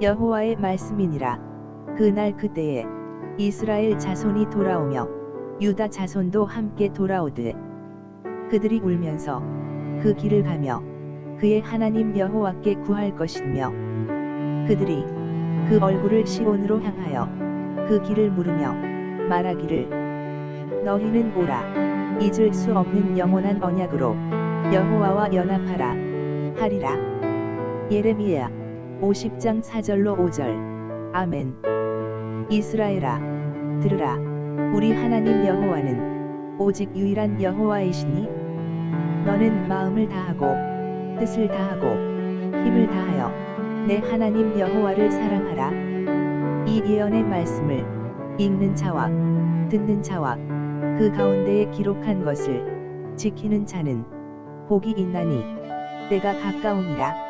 여호와의 말씀이니라. 그날 그때에 이스라엘 자손이 돌아오며 유다 자손도 함께 돌아오되 그들이 울면서 그 길을 가며 그의 하나님 여호와께 구할 것이며 그들이 그 얼굴을 시온으로 향하여 그 길을 물으며 말하기를 너희는 오라. 잊을 수 없는 영원한 언약으로 여호와와 연합하라. 하리라. 예레미야 50장 4절로 5절. 아멘. 이스라엘아 들으라. 우리 하나님 여호와는 오직 유일한 여호와이시니 너는 마음을 다하고 뜻을 다하고 힘을 다하여 내 하나님 여호와를 사랑하라. 이 예언의 말씀을 읽는 자와 듣는 자와 그 가운데에 기록한 것을 지키는 자는 복이 있나니 때가 가까우니라